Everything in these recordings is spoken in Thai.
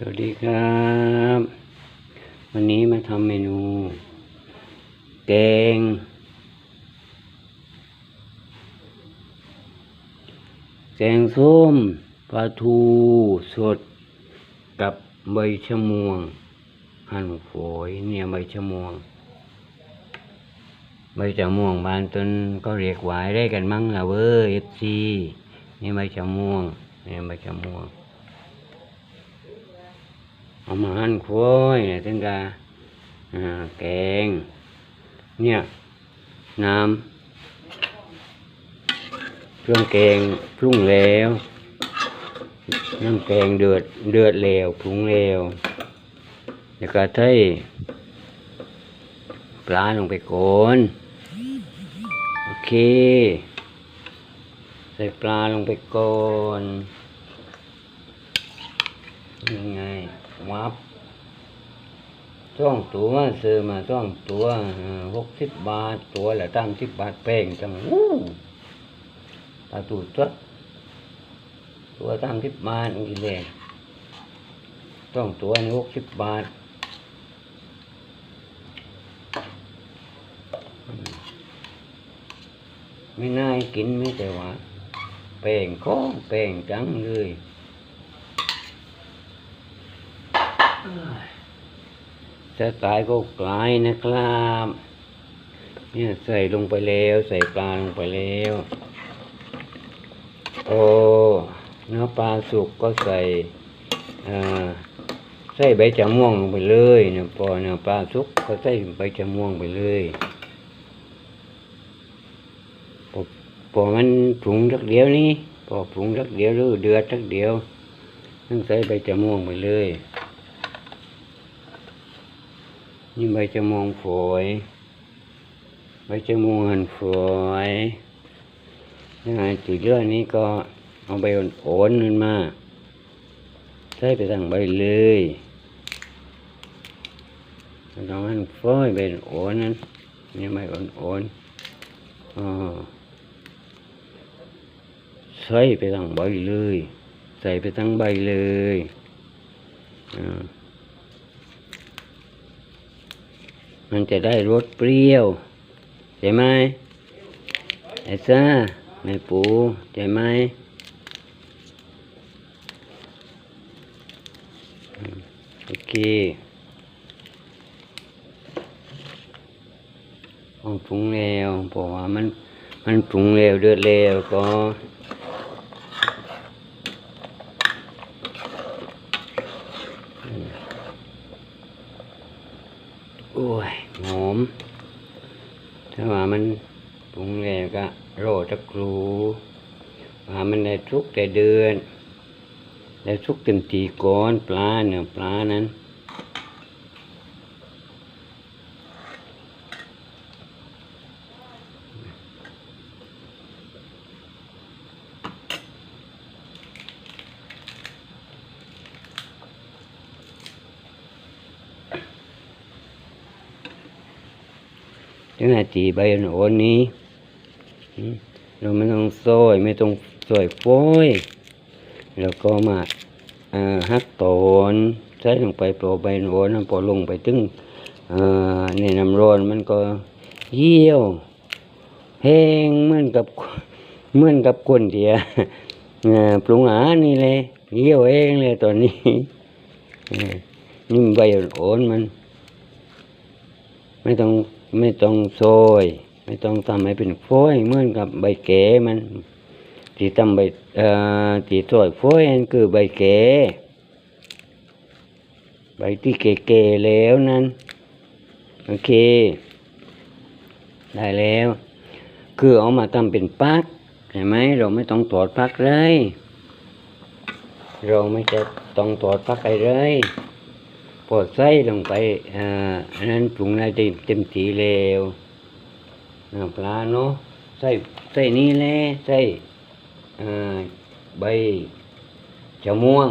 สวัสดีครับ วันนี้มาทำเมนู แกง แกงส้มปลาทูสดกับใบชะมวง หั่นฝอยเนี่ยใบชะมวง ใบชะมวงบานต้นก็เรียกหวายได้กันมั้งล่ะเว้ยเอฟซีนี่ใบชะมวงเนี่ยใบชะมวง เอามาหั่นโค้ยเนี่ยถึงกะอ่าแกง เนี่ย น้ำเครื่องแกงปรุงแล้ว น้ำแกงเดือดเดือดแล้วปรุงแล้วแล้วก็ใส่ปลาลงไปก่อนโอเค ใส่ปลาลงไปก่อนยังไง วับช่องตัวซื้อมาช่องตัวหกสิบบาท ตัวละตั้งสิบบาทแป้งจังอู้ตาตูดตัวตัวตั้งสิบบาทนี่เลยช่องตัวนี่หกสิบบาทไม่น่ากินไม่แต่ว่าแป้งก้องแป้งจังเลย จะตายก็กลายนะครับ เนี่ยใส่ลงไปแล้ว ใส่ปลาลงไปแล้ว โอ้เนื้อปลาสุกก็ใส่ใส่ใบชะม่วงลงไปเลยเนี่ยพอเนื้อปลาสุกก็ใส่ใบชะม่วงไปเลยพอพอมันปรุงสักเดียวนี้พอปรุงสักเดียวหรือเดือดสักเดียวต้องใส่ใบชะม่วงไปเลย นี่ใบจะมองฝอยใบจะมองหันฝอยยังไงจุดเลื่อดนี้ก็เอาใบอ่อนๆขึ้นมาใส่ไปทั้งใบเลยไม่ต้องหันฝอยใบอ่อนนั้นนี่ใบอ่อนๆอ๋อใส่ไปทั้งใบเลย ใส่ไปทั้งใบเลยอ่า มันจะได้รสเปรี้ยวใช่ไหมไอ้ซ่าแม่ปูใช่ไหมโอเคเอาปรุงแล้วเพราะว่ามันมันปรุงแล้วเดือดแล้วก็ โอ้ยหอม ถ้าว่ามันปรุงแล้วก็โรยตะกรูว่ามันได้ทุกแต่เดือน ได้ทุกเต็มทีก้อนปลาเนื้อปลานั้น ถึงนาทีใบอ่อนนี้เราไม่ต้องซอยไม่ต้องซอยโฟอยแล้วก็มาอ่าหักตอนใส่ลงไปโปรใบอ่อนๆพอลงไปถึงในน้ำร้อนมันก็เหี่ยวแห้งเหมือนกับเหมือนกับคนเดียอ่ปรุงอาหารนี่เลยเหี่ยวเองเลยตอนนี้นี่ใบอ่อนมัน ไม่ต้อง ไม่ต้องโซยไม่ต้องทำให้เป็นฝอยเหมือนกับใบแก่มันที่ทำใบเอ่อที่ซอยฝอยนั่นคือใบแก่ใบที่แก่ๆแล้วนั้นโอเค ได้แล้ว คือเอามาทำเป็นปักใช่ไหมเราไม่ต้องตอดปักเลย เราไม่จะต้องตอดปักอะไรเลย พอใส่ลงไปอ่าอันนั้นปรุงได้เต็มเต็มทีแล้วน้ำปลาเนาะใส่ใส่นี่แหละใส่อ่าใบชะม่วง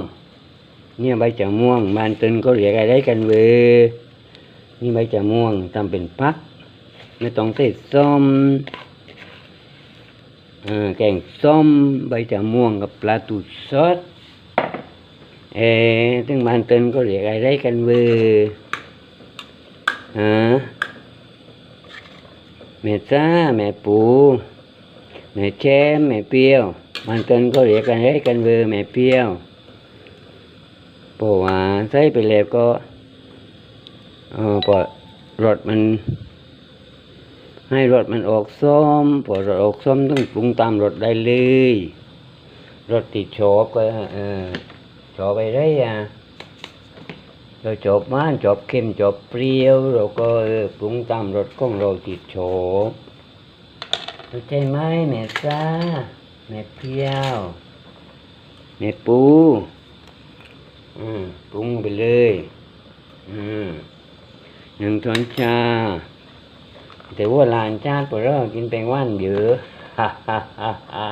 เนี่ยใบชะม่วงบ้านตึนก็เรียกอะไรกันเวนี่ใบชะม่วงทำเป็นพักไม่ต้องใส่ส้มอ่าแกงส้มใบชะม่วงกับปลาตูดซอส เออถึงบานเตินก็เรียกอะไรกันเวอร์ฮะแม่จ้าแม่ปูแม่แชมแม่เปี้ยวบานเตินก็เรียกอะไรกันเวอร์แม่เปี้ยวเพราะว่าใส่ไปแล้วก็เออพอรถมัน ให้รสมันออกส้มพอรสออกส้มต้องปรุงตามรสได้เลยรสติดชอบก็เออ ชอไปได้อะเราชอบมันชอบเค็มชอบเปรี้ยว เราก็ปรุงตามรสของเราติดชอบเข้าใจไหมแม่ซ่าแม่เปรี้ยวแม่ปูอืมปรุงไปเลย อืมหนึ่งช้อนชา แต่ว่าลานชาติพวกเรากินแป้งว่านเยอะฮ่าฮ่าฮ่าฮ่า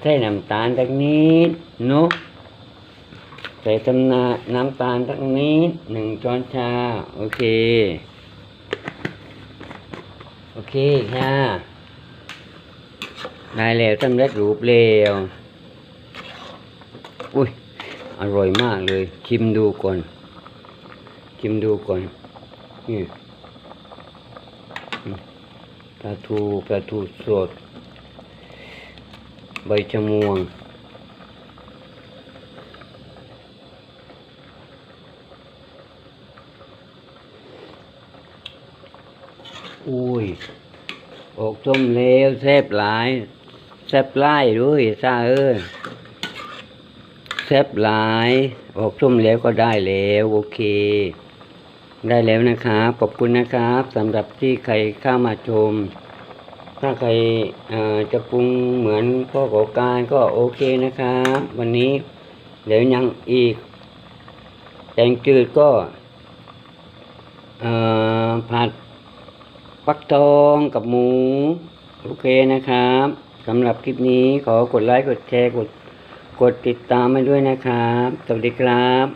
ใส่น้ำตาลสักนิดเนาะ ใส่ตำนาน้ำตาลสักนิดหนึ่งช้อนชา โอเค โอเคค่ะได้แล้วสำเร็จรูปแล้วอุ้ย อร่อยมากเลย ชิมดูก่อน ชิมดูก่อน นี่ปลาทูปลาทูสด ใบชะมวง อุ้ยอกส้มแล้วแซบหลายแซบไล่ด้วยซาเอ้ยแซบหลายอกส้มแล้วก็ได้แล้วโอเค ได้แล้วนะครับขอบคุณนะครับสำหรับที่ใครเข้ามาชม ถ้าใครจะปรุงเหมือนพ่อของการก็โอเคนะครับวันนี้เดี๋ยวยังอีกแกงจืดก็ผัด ฟักทองกับหมู โอเคนะครับสำหรับคลิปนี้ขอกดไลค์กดแชร์กดกดติดตามมาด้วยนะครับ สวัสดีครับ